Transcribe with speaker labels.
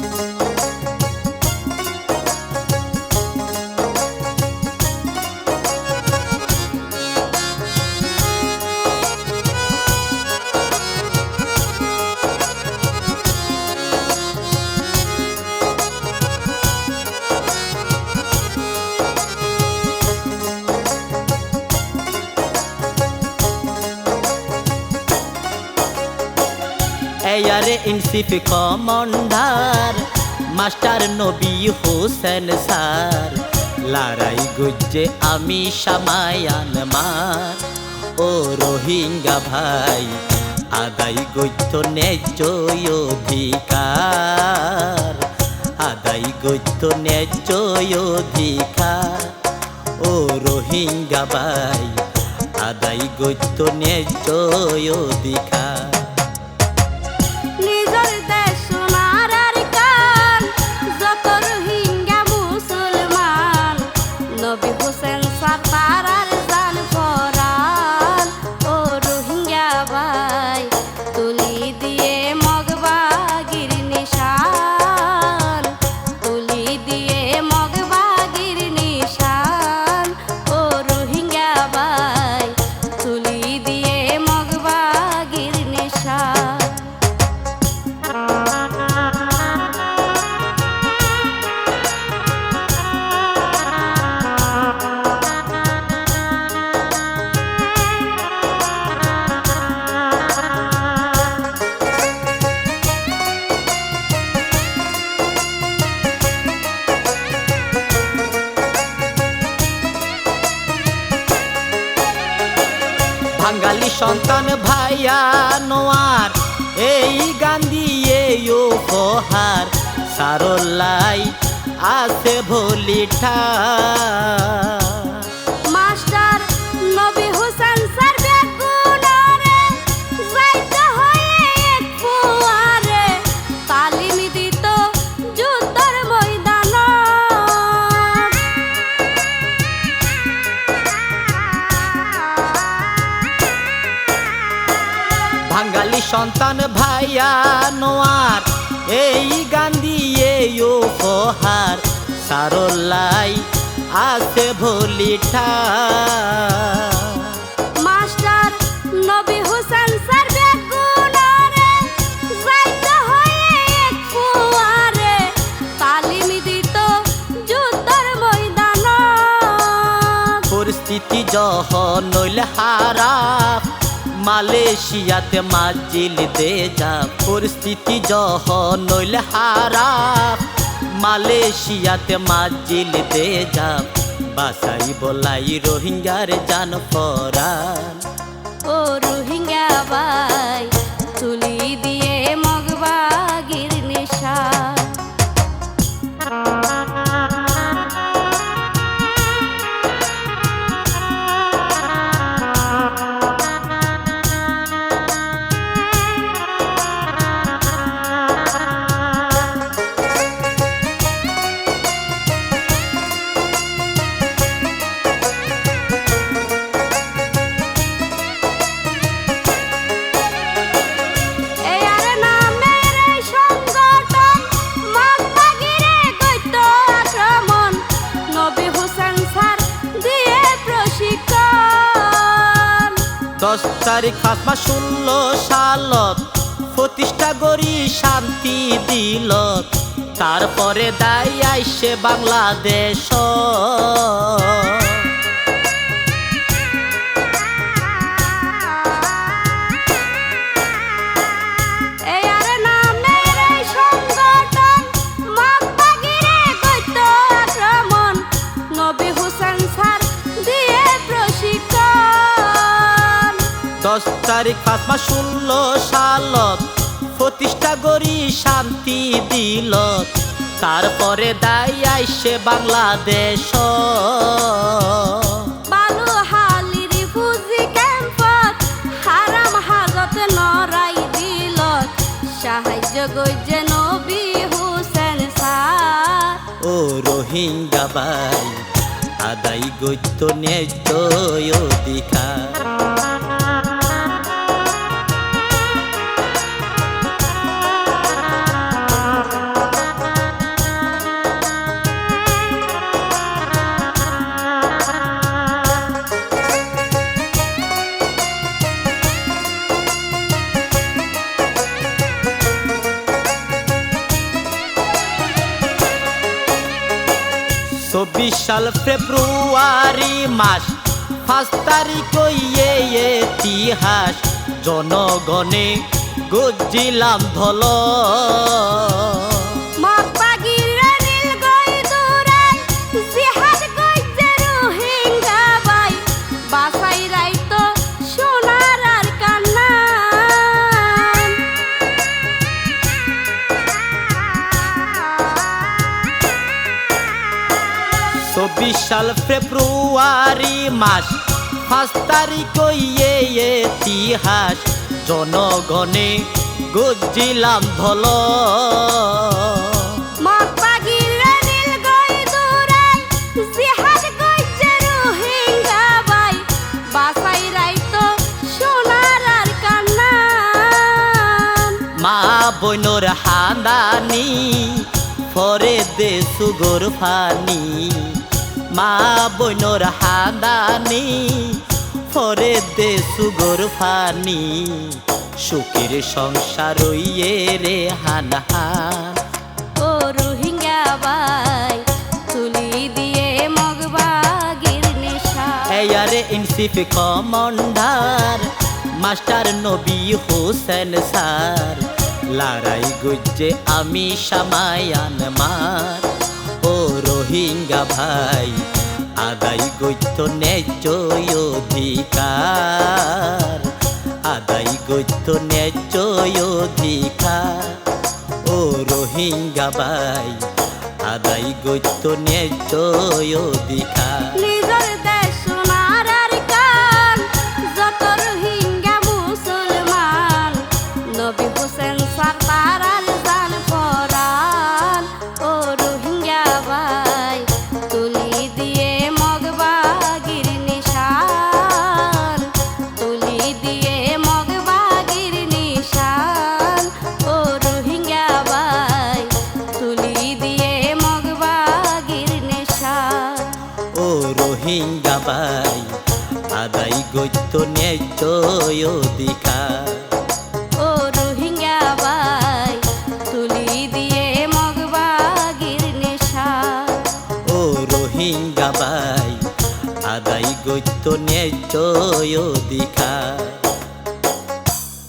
Speaker 1: Thank you. এয়ারে ইনসিফ commander, master Nabi Hossain sir. লড়াই গুজে আমি সামায়ান মার ও রোহিঙ্গা ভাই, আদায় গইত ন্যায্য অধিকার। আদায় গইত ন্যায্য অধিকার। ও রোহিঙ্গা ভাই আদাই গইত ন্যায্য অধিকার। সন্তান ভাইয়া নোয়ার এই গান দিয়ে উপহার। সারল্লাই আছে ভলিঠা নোয়ার এই গান্ধী এই উপহার। সারলাই আছে ভলিঠা
Speaker 2: মাস্টার নবী হোসেন স্যার
Speaker 1: পরিস্থিতি যহ নইলে হারাপ মালয়েশিয়াতে মাজিল দে যা পরিস্থিতি জহ নইল হারাপ মালয়েশিয়াতে মাজিল দে যা বাসাই বলাই রোহিঙ্গার জান ফরান।
Speaker 2: ও রোহিঙ্গা ভাই
Speaker 1: তারিখ পাঁচ মাস ষোলো সালত। প্রতিষ্ঠা করি শান্তি দিল তারপরে দায় আইসে বাংলাদেশ। তারিখ পাঁচ মাস ষোলো সালত। প্রতিষ্ঠা করি শান্তি দিল তারপরে দায় আইসে বাংলাদেশ।
Speaker 2: সাহায্য নবী হুসেন
Speaker 1: ও রোহিঙ্গা বাই আদাই গত্য ন্যায্য অধিকার। চব্বিশ সাল ফেব্রুয়ারি মাস। পাঁচ তারিখ ইতিহাস। জনগণে গজিলাম ধল। চব্বিশ সাল ফেব্রুয়ারি মাস। পাঁচ তারিখ ইতিহাস জনগণে গজিলাম ধল। বইনর হান্দানি ফরে দে সুগর ফানি। মা বইনর হান্দানি ফরে দে সুগর ফানি। সুখের সংসার ইয়ে রে হানহা।
Speaker 2: ও রোহিঙ্গা বাই তুলি দিয়ে মগবাগির নেশা।
Speaker 1: এয়ারে ইনসিফ commander master Nabi Hossain sir. লড়াই গুজে আমি সামায়ান মার। রোহিঙ্গা ভাই, আদায় গইত ন্যায্য অধিকার। আদায় গইত ন্যায্য অধিকার। ও রোহিঙ্গা ভাই, আদায় গইত ন্যায্য অধিকার।
Speaker 2: যত রোহিঙ্গা মুসলমান, নবী হোসেন
Speaker 1: গত্য ন্যায্য অধিকার।
Speaker 2: ও রোহিঙ্গা বাই তুলি দিয়ে মগবাগির নেশা।
Speaker 1: ও রোহিঙ্গা ভাই আদায় গত্য ন্যায্য অধিকার।